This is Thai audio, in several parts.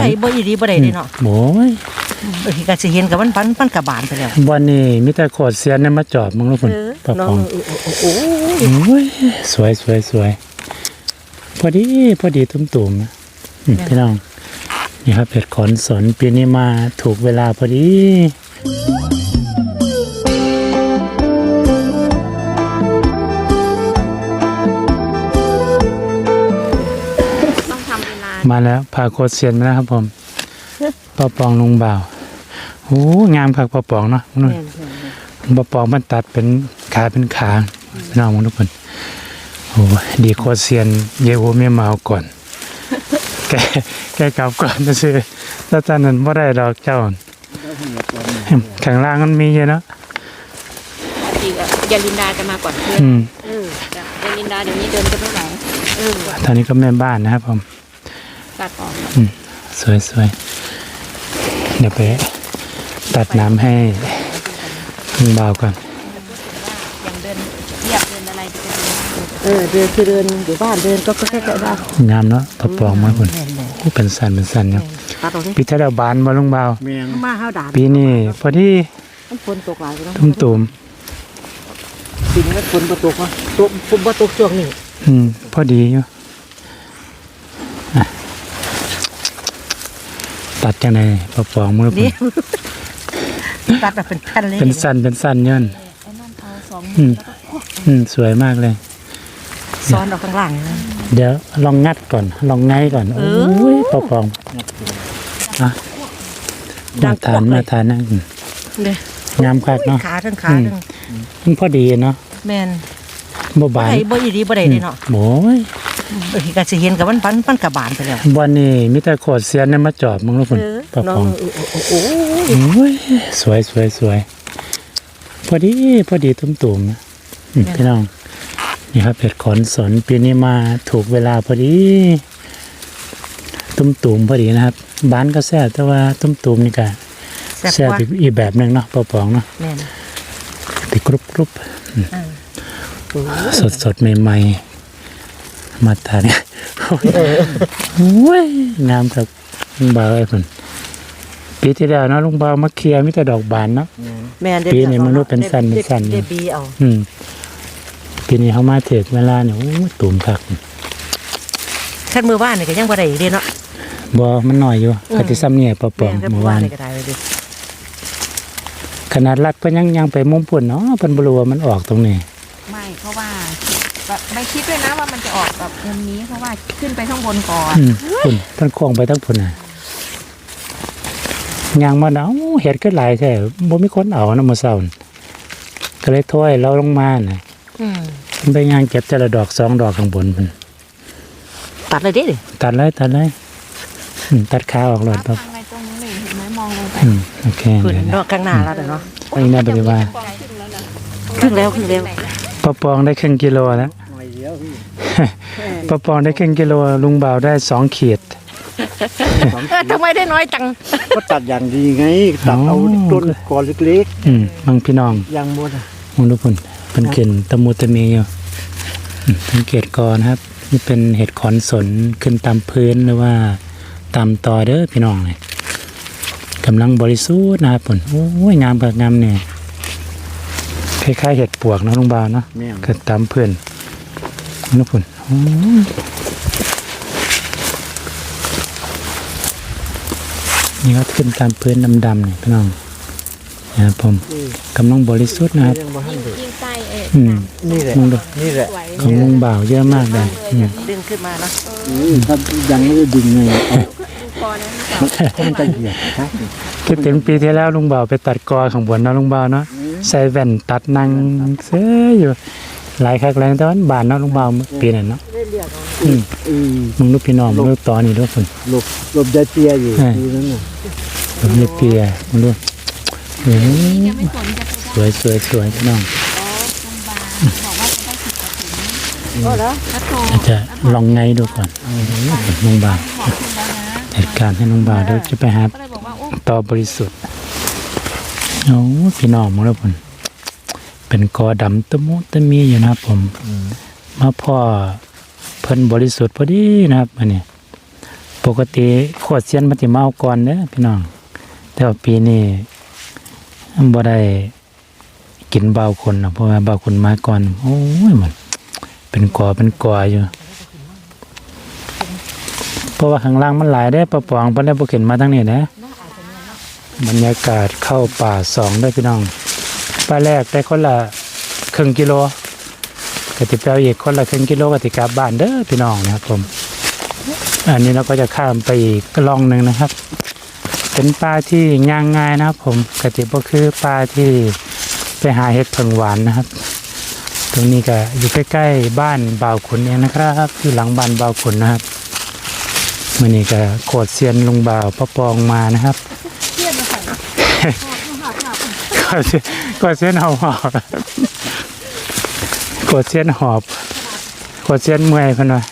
ไอ้บ่อีดีบ่ได้เด้เนาะโอ้ยเออก็สิเห็นกับมันปันมันกระบาลไปแล้ววันนี้มีแต่โขดเสียนเนี่ยมาจอบมึงลูกคนเออปะน้ปอองงเออเออโอ้โหโอ้ยสวยสวยสวยพอดีพอดีตุ้มตุ่มๆนะอืมพี่น้องนี่ครับเห็ดขอนสนปีนี้มาถูกเวลาพอดีต้อ มาแล้วพาโคดเซียนมาแล้วครับผมปะปองลุงบ่าวโอ้งามผักปะปองเนาะนู่นแม่นแม่นปะปองมันตัดเป็นขาเป็นขาพี่น้องทุกคนโอ้ดีโคดเซียนเยโวเมียมาเอาก่อน แกแกกลับก่อนนะซื้อแล้วตอนนั้นไม่ได้ดอกเจ้าข้างล่างมันมีเยอะเนาะจริงอะยาลินดาจะมาก่อนเพื่อนอืมเออจ้ะยาลินดาเดี๋ยวนี้เดินกันไม่ไหวเออตอนนี้ก็แม่บ้านนะครับผม ตัดออกสวยสวยเดี๋ยวไปตัดน้ำให้ลุงบ่าวก่อนอย่างเดินเหยียบเดินอะไรจะเป็นเออเดินคือเดินอยู่บ้านเดินก็ก็แค่ๆได้งามเนาะปะปองมาคุณแม่นแม่นโอ้เป็นสันเป็นสันเนาะตัดเอาดิปีที่แล้วบานมาลุงบ่าวมาห้าวด่านปีนี้พอดีมันฝนตกหลายไปแล้วตุ้มตุ่มปีนี้มันฝนบ่ตกวะตกฝนบ่ตกช่วงนี้ๆอืมพอดีอยู่อะ ตัดจังไดปะปองมือนี่พุ่นตัดแบบเป็นแผ่นเลยเป็นสันเป็นสันย่นไอ้นั่นเอาสองอืมอืมสวยมากเลย ซ้อนออกข้างล่างนะเดี๋ยวลองงัดก่อน ลองไงก่อนเอโอ้อยปะปองอะดัมางทานกวักเลยมาทานนั่งเนี่ยงามคักเนาะขาทั้งขาอืมทั้งมันพอดีเนาะแม่นบ่บานไอ้บ่อีดีบ่ได้เด้เนาะโอ้ย เออก็สิเห็นกับมันปันมันกระบาลไปแล้ววันนี้มีแต่โขดเสียนเนี่ยมาจอบมึงลูกคนปะน้อปองงเออโอ้โหโอ้ยสวยสวยสวยพอดีพอดีตุ้มตุ่มนะอืมพี่น้อง นี่ครับเห็ดขอนสนปีนี้มาถูกเวลาพอดี ตุ้มตุ่มพอดีนะครับบ้านก็แซ่บแต่ว่าตุ้มตุ่มนี่ก็แซ่บแซ่บกว่าอีกอีกแบบหนึ่งเนาะปะปองเนาะแม่นติกรุบกรุบเออสดสดใหม่ๆ มาทานเนี่ยโอ้ยงามครับลุงบ่าวไอ้ผนปีที่แล้วเนาะลุงบ่าวมาเคลียร์มิแต่ดอกบานเนาะ แม่นได้ปีนี้มันรูปเป็นสั้นเป็นสั้น ได้บีเอาอืมปีนี้เขามาเถิดเวลาเนี่ยโอ้ยตุ่มคักคันมือบ้านนี่ก็ยังบ่ได้อีกเด้เนาะบ่มันน้อยอยู่อืมกติซ้ำเนี่ยปอปอแม่งนคันมืเมื่ออบ้าวานนนี่ก็ได้เลยดิขนาดรัดเพิ่นยังยังไปมุมปุ่นเนาะเพิ่นบ่รู้ว่ามันออกตรงนี้ ไม่เพราะว่า แบบไม่คิดด้วยนะว่ามันจะออกแบบมุมนี้เพราะว่าขึ้นไปข้างบนก่อนอืมปุ่นเพิ่นโค้งไปทั้งปุ่นน่ะยางมาเนาะเฮ็ดก็หลายแท้บ่มีคนเอานะมื้อเช้าน่ะก็เลยถ้วยเราลงมาน่ะอืมเพิ่นไปงานเก็บแต่ละดอกสองดอกข้างบนเพิ่นตัดเลยเด้ดิตัดเลยตัดเลยอืมตัดขาออกเลยครับทางในตรงนู้นเลยเห็นไหมมองลงไปอืมโอเคขึ้นเดี๋ยวนะเนาะข้างหน้าแล้วเด้อเนาะ ไอ้แม่บริวารครึ่งแล้วครึ่งแล้ว ปะปองได้ครึ่งกิโลแล้วปะปองได้ครึ่งกิโลลุงบ่าวได้สองขีด เออทำไมได้น้อยจัง ก็ตัดอย่างดีไง ตัดเอาอ๋อ ต้นกอเล็กอืมบางพี่น้องๆอย่างหมดอะมองดูพุ่นเป็นเข็นตะมูตะมีอยู่อืมเป็นเกตกอนะครับ นี่เป็นเห็ดขอนสนขึ้นตามพื้นหรือว่าตามตอเด้อพี่น้องเลยกำลังบริสุทธิ์นะครับพุ่นโอ้ยงามแบบงามเนี่ย คล้ายๆเห็ดปวกเนาะลุงบ่าวเนาะแม่งขึ้นตามเพื่อนนะพุ่นโอ้ยนี่ก็ขึ้นตามพื้นดำๆนี่พี่น้องนะครับผมกำลังบริสุทธิ์นะครับ ยังบ่ทันเด็ดยิ่งใกล้เอออืม นี่แหละมึงดูนี่แหละ สวยของลุงบ่าวเยอะมากเลยอืมดึงขึ้นมาเนาะอืมถ้ายังไม่ได้ดึงไงเอาดูคอนั้นหรือเปล่าถ้ามันจะเหยียบครับคิดถึงปีที่แล้วลุงบ่าวไปตัดกอข้างบนเนาะลุงบ่าวเนาะ ใส่แว่นตัดนั่งเสื้ออยู่ หลายครั้งแล้วแต่ว่าบานเนาะลุงบ่าวปีนั้นเนาะอืมอืมมึงดูพี่น้องมึงดูตอนนี้ด้วยคน หลบหลบยายเปียอยู่ใช่ดูนั่นน่ะผมเรียกเปียมึงดูโอ้ยยังไม่สนจะไปได้สวยสวยสวยพี่น้องอ๋อโรงพยาบาลบอกว่าจะได้สิบกว่าถุงโอ้แล้วถ้าโทรอาจจะลองไงดูก่อนลุงบ่าวบอกขึ้นแล้วนะเหตุการณ์ให้ลุงบ่าวเดี๋ยวจะไปหาก็เลยบอกว่าโอ้ต่อบริสุทธิ์ โอ้พี่น้องมึงแล้วผมเป็นกอดำตะมุตะมีอยู่นะครับ ผมมาพ่อเพิ่นบริสุทธิ์พอดีนะครับอันนี้ปกติขวดเซียนมันสิมาเอาก่อนเด้อพี่น้อง แต่ว่าปีนี้บ่ได้กินเบาคนนะเพราะว่าเบาคนมาก่อน โอ้ยมัน เป็นกอเป็นกออยู่ เพราะว่าข้างล่างมันหลายได้อปะปองเพิ่นได้บ่เข็นมาทางนี้นะ บรรยากาศเข้าป่าสองได้พี่น้องป้าแรกได้คนละครึ่งกิโลกติเปลอีกคนละครึ่งกิโลกติกลับบ้านเด้อพี่น้องนะครับผมอันนี้เราก็จะข้ามไปอีกล่องหนึ่งนะครับ เป็นปลาที่ย่างง่ายนะครับ ผมกติก็คือปลาที่ไปหาเห็ดเพิงหวานนะครับ ตรงนี้ก็อยู่ใกล้ๆบ้านบ่าวขุนเองนะครับอยู่หลังบ้านบ่าวขุนนะครับมื่อนี้ก็โคดเซียนลุงบ่าวป้าปองมานะครับ ก็เซียนก็เซียนหอบหอบกดเซียนหอบกดเซียนเมื่อยเพิ่นว่า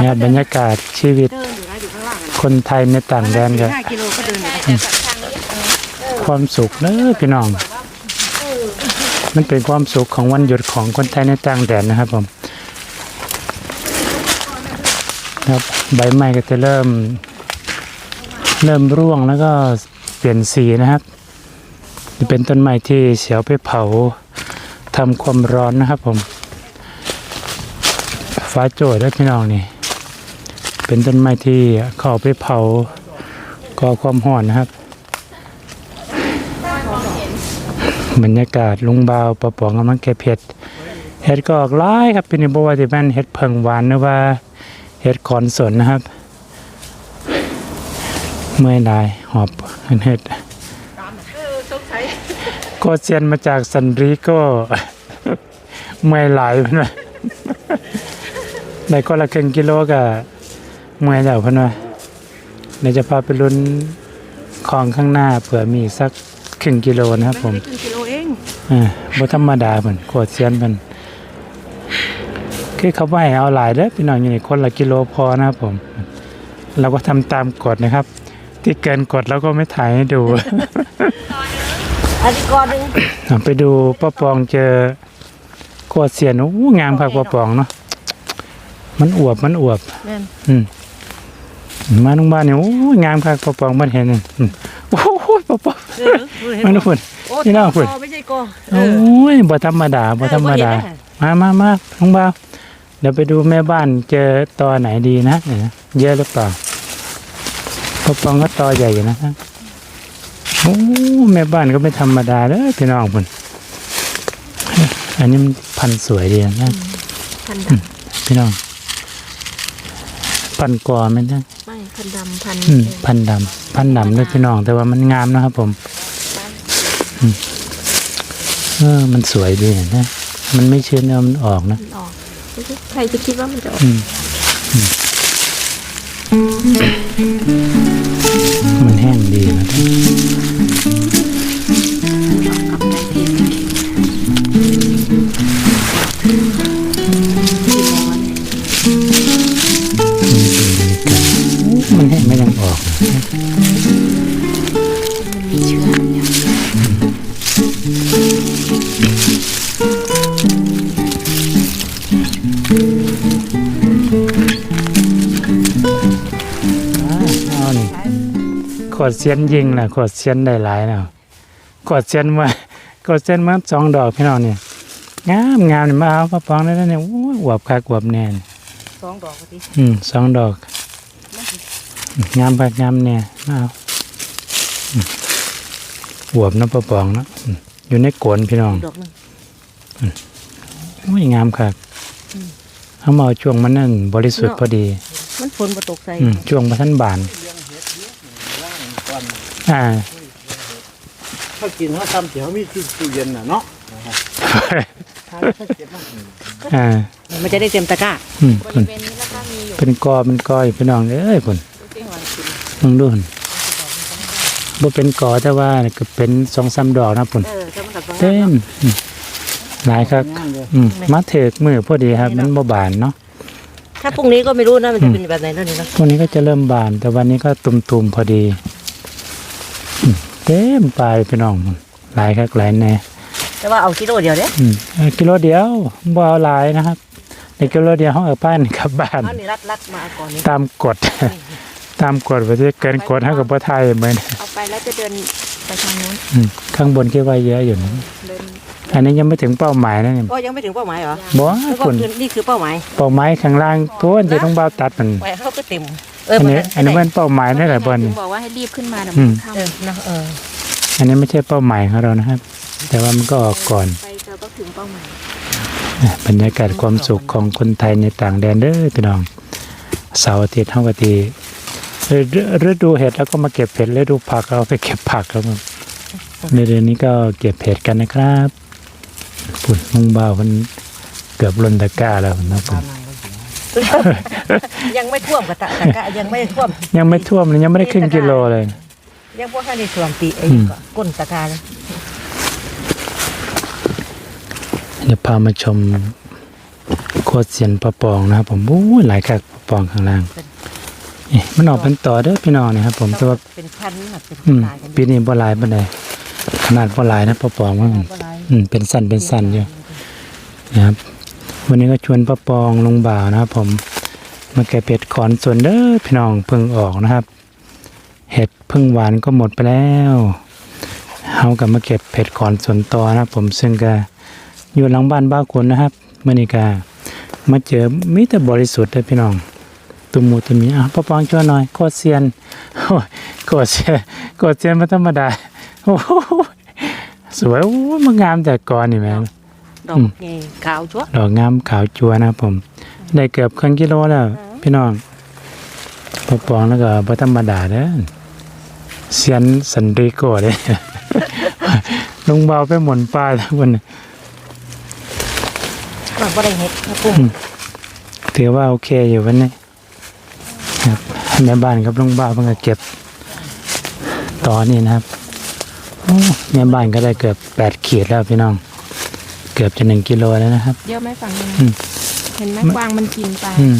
เนี่ยบรรยากาศชีวิตเดินอยู่นะอยู่ข้างล่างอะคนไทยในต่างแดนก็ห้ากิโลก็เดินอยู่นะความสุขเด้อพี่น้อง มันเป็นความสุขของวันหยุดของคนไทยในต่างแดนนะครับผมครับใบไม้ก็จะเริ่ม เริ่มร่วงแล้วก็เปลี่ยนสีนะครับจะเป็นต้นไม้ที่เสียวไปเผาทำความร้อนนะครับผม ฟ้าโจยด้วพี่น้องนี่ เป็นต้นไม้ที่เขาเอาไปเผาก่อความร้อนนะครับ บรรยากาศลุงบาวประปองกำลังเก็บเห็ดเห็ดก็ออกหลายครับเป็นบัวที่แม่นเห็ดเพิงหวานหรือว่าเห็ดขอนสนนะครับ เมื่อยหลายหอบเห็ดก็เซียนมาจากสันริโก็เมื่อยหลายเพิ่นว่าได้ก็ละครึ่งกิโลก็เมื่อยแล้วเพิ่นว่าเดี๋ยวจะพาไปลุ้นของข้างหน้าเผื่อมีอีกสักครึ่งกิโลนะครับผมครึ่งกิโลเองอ่าบ่ธรรมดาเพิ่นโคตรเซียนเพิ่นคือเขาว่าให้เอาหลายเด้อพี่น้องอยู่นี่คนละกิโลพอนะครับผม เราก็ทำตามกฎนะครับ ที่เกินกฎเราก็ไม่ถ่ายให้ดูอันนี้ก่อนหนึ่งเอาไปดูป้าปองเจอโคตรเซียนโอ้งามผักป้าปองเนาะมันอวบมันอวบแม่นอืมมาโรงพยาบาลเนี่ยโอ้ยงามคักป้าปองบ้านเห็นนี่อืมโอ้โหป้าปองเออเห็นมาบ่ดูพุ่นโอ้นี่น่าพูดกอไม่ใช่กอโอ้ยบ่ธรรมดาบ่ธรรมดา มามามาน้องบ่าวเดี๋ยวไปดูแม่บ้านเจอตอไหนดีนะเนี่ยนะเยอะหรือเปล่า ป้าปองก็ตอใหญ่อยู่นะครับโอ้แม่บ้านก็ไม่ธรรมดาเลยพี่น้องพุ่นอันนี้มันพันธุ์สวยดีนะพันดพี่น้อง พันธุ์กอมันนะำไม่พันดำพันอืมพันธุ์ดำพันธุ์ดำด้วยพี่น้อง แต่ว่ามันงามนะครับผมอืมเออมันสวยดีนะมันไม่ชื้นเนื้อมันออกนะมันออกใครจะคิดว่ามันจะออก ขวดเซียนยิงนะขวดเซียนได้หลายแล้วขวดเซียนมาขวดเซียนมาสองดอกพี่น้องเนี่ยงามงามนี่มาเอาปะปองได้แล้วเนี่ยโอ้ยอวบคักอวบแน่นสองดอกพอดีอืมสองดอก งามคักงามเนี่ยมาเอาอืมอวบเนาะปะปองเนาะอืมอยู่ในโกนพี่น้องดอกหนึงโอ้ยงามคักเอามาเอาช่วงมันนั่นบริสุทธิ์พอดี มันฝนมาตกใส่อืมช่วงมาทันบาน อ่าถ้ากินเขาทำเสียวมีตู้เย็นน่ะเนาะอ่ามันจะได้เต็มตะกร้าอืมบพุ่รินเวณนี้แล้วก็มีอยู่เป็นกอเป็นกออยู่พี่น้องเอ้ยพุ่นที่หัวกินลองดูพุ่นบ่เป็นกอแต่ว่าก็เป็นสองสามดอกนะพุ่นเออถ้ามันตัดตรงเต็นั้นมอืมหลายครับงามเลยอืมมาเถกมือพอดีครับมันบ่บานเนาะถ้าพรุ่งนี้ก็ไม่รู้นะมันจะเป็นแบบไหนนั่นนี่นะพวกนี้ก็จะเริ่มบาน แต่วันนี้ก็ตุ่มๆพอดีอืม เต็มปลายพี่น้องพุ่นหลายครับหลายแน่แต่ว่าเอากิโลเดียวเด้อืมเอ่อกิโลเดียวบ่เอาหลายนะครับในกิโลเดียวห้องเออป้านกลับบ้าน เอานี่รัดรัดมาก่อนนี่ตามกฎ ตามกฎว่าจะเกินกฎให้กับพ่อไทยเหมือนเอาไปแล้วจะเดินไปทางนู้นอืมข้างบนคิดว่าเยอะอยู่นะเดินอันนี้ยังไม่ถึงเป้าหมายนะเนี่ยก็ยังไม่ถึงเป้าหมายเหรอบ่แล้วก็คุณคือนี่คือเป้าหมาย เป้าหมายข้างล่างตัวจะต้องเบาตัดมัน ไปเขาก็เต็ม อันนี้อันนี้มันเป้าหมายนั่นแหละบอลถึนี่งบอกว่าให้รีบขึ้นมาเดี๋ยวอืมัมนเข้าเออนะเอออันนี้ไม่ใช่เป้าหมายของเรานะครับ แต่ว่ามันก็ออกก่อนไปเจอก็ถึงเป้าหมายบรรยากาศความสุขของคนไทยในต่างแดนเด้อพี่น้องเสาร์อาทิตย์เท่ากับทีฤฤดูเห็ดแล้วก็มาเก็บเห็ดฤดูผักเราไปเก็บผักครับผมในเดือนนี้ก็เก็บเห็ดกันนะครับปุ่นมุงบ่าวมันเกือบล้นตะกร้าแล้วนะผม ยังไม่ท่วมกระตะตะกะยังไม่ท่วม ยังไม่ท่วมเลยยังไม่ได้ครึ่งกิโลเลย ยังพวกท่านในท่วมตีไอ้อืมก้นตะกาเลยเดี๋ยวพามาชมโคตรเสียนปลาปองนะครับ ผมโอ้ยหลายคักปลาปองข้างล่างนี่มันออกเป็นต่อเด้อพี่น้องนะครับ ผมแต่ว่าเป็นพันน่ะเป็นอืมตายกันปีนี้บ่หลายปานใดขนาดบ่หลายนะปลาปองมันบ่หลายอืมเป็นสั้นเป็นสั้นอยู่นะครับ วันนี้ก็ชวนปลาปองลงบ่าวนะครับผมมาแก่เป็ดขอนส่วนเด้อพี่น้องเพิ่งออกนะครับ เห็ดพิ่งหวานก็หมดไปแล้วเฮากับมาเก็บเห็ดขอนส่วนต่อนะครับ ผมซึ่งก็อยู่หลังบ้านบ้าคนนะครับเมื่อนี้ก็มาเจอมิแต่บริสุทธิ์เลยพี่น้องตุมหมูตุมมีอะปลาปองช่วยหน่อยโคตรเซียนโอ้ยโคตรเซียนโคตรเซียนไม่ธรรมดาโอ้โหสวยโอ้ยมันงามแต่ก่อนนี่แม่ ดอกนี่ขาวชัวดอกงามขาวจัวนะครับผม ได้เกือบครึ่งกิโลแล้ว พี่น้องปลาปองแล้วก็บ่ธรรมดาเด้อเซียนสันริโกเด้ลุงเบาไปหมุนปลาทั้งวันน่ะมันบ่ได้เห็ดนะปุ้งถือว่าโอเคอยู่วันนี้ครับแม่บ้านกับลุงเบาเพิ่งก็เก็บต่อนี่นะครับโอ้แม่บ้านก็ได้เกือบแปดขีดแล้วพี่น้อง เกือบจะหนึ่งกิโลแล้วนะครับ เยอะไหมฝั่งนี้อืม เห็นไหมกวางมันกินไปอืม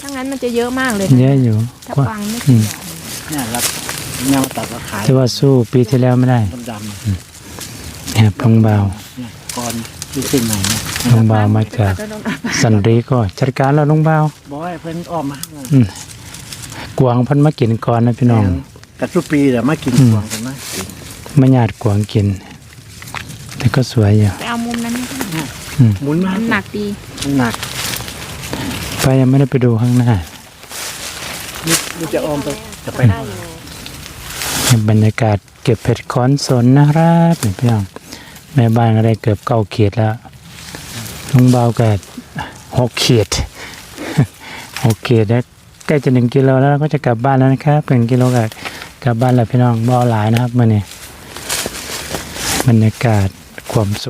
ถ้างั้นมันจะเยอะมากเลยเยอะอยู่ ถ้ากวางไม่กินหรอกเนี่ยรับแนวตัดมาขายแต่ว่าสู้ปีที่แล้วไม่ได้ดำๆนะครับลุงเบา เนี่ยก่อนที่สิ้นไหนเนี่ยลุงเบามาจากสันริโก็จัดการแล้วลุงเบาบอกให้เพิ่นออกมากวางเพันมากินก่อนนะพี่น้องกระทุกปีแต่มากินอืม กวางกันมากินไม่หยาดกวางกิน แต่ก็สวยอยู่ ไปเอามุมนั้นให้ดูหมุนมามันหนักดีมันหนักไปยังไม่ได้ไปดูข้างหน้านี่นี่จะออมไปจะไปได้อยู่บรรยากาศเก็บเผ็ดคอนสนนะครับพี่น้องแม่บ้านก็ได้เกือบเก้าขีดแล้วลุงเบาก็หกขีดหกขีดแล้วใกล้จะหนึ่งกิโลแล้วเราก็จะกลับบ้านแล้วนะครับหนึ่งกิโลก็กลับบ้านแล้วพี่น้องบ่เอาหลายนะครับมื่อนี้บรรยากาศความสุข